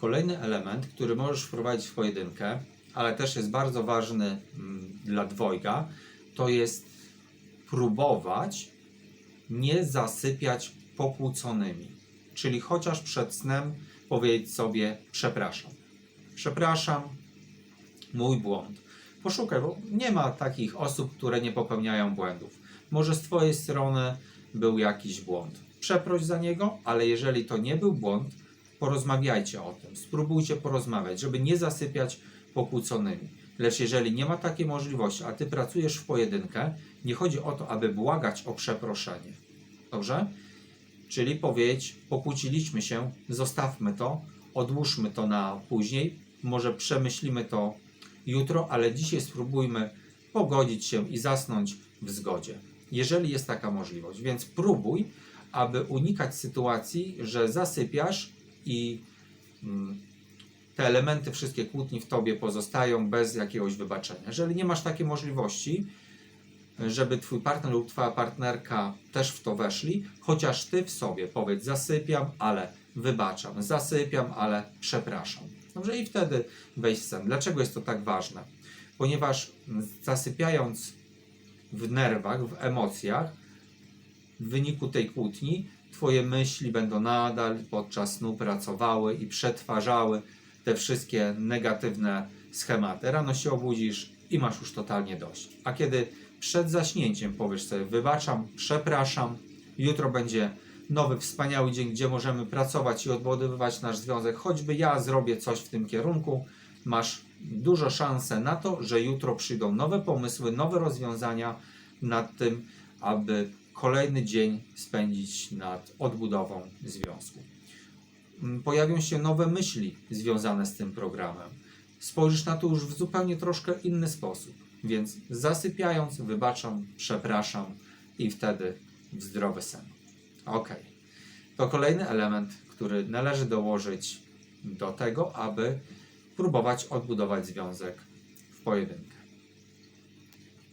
Kolejny element, który możesz wprowadzić w pojedynkę, ale też jest bardzo ważny mm, dla dwojga, to jest próbować nie zasypiać pokłóconymi. Czyli chociaż przed snem powiedzieć sobie przepraszam. Przepraszam, mój błąd. Poszukaj, bo nie ma takich osób, które nie popełniają błędów. Może z Twojej strony był jakiś błąd. Przeproś za niego, ale jeżeli to nie był błąd, porozmawiajcie o tym. Spróbujcie porozmawiać, żeby nie zasypiać pokłóconymi. Lecz jeżeli nie ma takiej możliwości, a Ty pracujesz w pojedynkę, nie chodzi o to, aby błagać o przeproszenie. Dobrze? Czyli powiedzieć, pokłóciliśmy się, zostawmy to, odłóżmy to na później, może przemyślimy to jutro, ale dzisiaj spróbujmy pogodzić się i zasnąć w zgodzie. Jeżeli jest taka możliwość, więc próbuj, aby unikać sytuacji, że zasypiasz i mm, te elementy wszystkie kłótni w tobie pozostają bez jakiegoś wybaczenia. Jeżeli nie masz takiej możliwości, żeby twój partner lub twoja partnerka też w to weszli, chociaż ty w sobie powiedz zasypiam, ale wybaczam, zasypiam, ale przepraszam. Dobrze, i wtedy wejść w sen. Dlaczego jest to tak ważne? Ponieważ zasypiając w nerwach, w emocjach, w wyniku tej kłótni, twoje myśli będą nadal podczas snu pracowały i przetwarzały te wszystkie negatywne schematy. Rano się obudzisz i masz już totalnie dość. A kiedy przed zaśnięciem powiesz sobie wybaczam, przepraszam, jutro będzie nowy, wspaniały dzień, gdzie możemy pracować i odbudowywać nasz związek, choćby ja zrobię coś w tym kierunku, masz dużo szansę na to, że jutro przyjdą nowe pomysły, nowe rozwiązania nad tym, aby kolejny dzień spędzić nad odbudową związku. Mm, Pojawią się nowe myśli związane z tym programem. Spojrzysz na to już w zupełnie troszkę inny sposób. Więc zasypiając, wybaczam, przepraszam i wtedy w zdrowy sen. Ok. To kolejny element, który należy dołożyć do tego, aby próbować odbudować związek w pojedynkę.